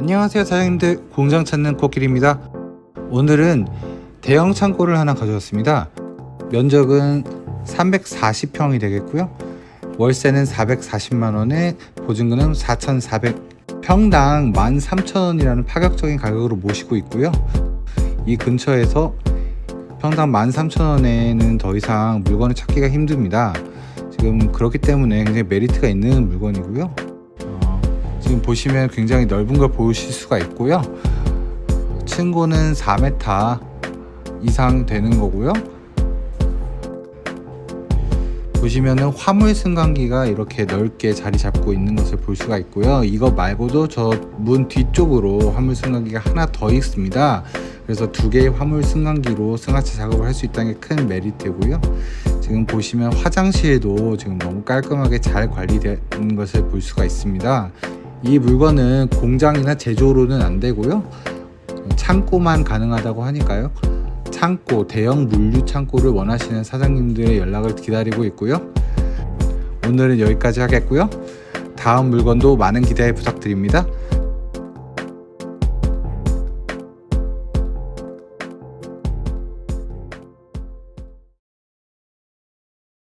안녕하세요 사장님들. 공장 찾는 코끼리입니다. 오늘은 대형 창고를 하나 가져왔습니다. 면적은 340평이 되겠고요. 월세는 440만원에 보증금은 4,400 평당 13,000원이라는 파격적인 가격으로 모시고 있고요. 이 근처에서 평당 13,000원에는 더 이상 물건을 찾기가 힘듭니다. 지금 그렇기 때문에 굉장히 메리트가 있는 물건이고요. 어, 지금 보시면 굉장히 넓은 걸 보실 수가 있고요. 층고는 4m 이상 되는 거고요. 보시면은 화물 승강기가 이렇게 넓게 자리 잡고 있는 것을 볼 수가 있고요. 이거 말고도 저 문 뒤쪽으로 화물 승강기가 하나 더 있습니다. 그래서 두 개의 화물 승강기로 승하차 작업을 할 수 있다는 게 큰 메리트고요. 지금 보시면 화장실도 지금 너무 깔끔하게 잘 관리된 것을 볼 수가 있습니다. 이 물건은 공장이나 제조로는 안 되고요. 창고만 가능하다고 하니까요. 창고, 대형 물류 창고를 원하시는 사장님들의 연락을 기다리고 있고요. 오늘은 여기까지 하겠고요. 다음 물건도 많은 기대 부탁드립니다.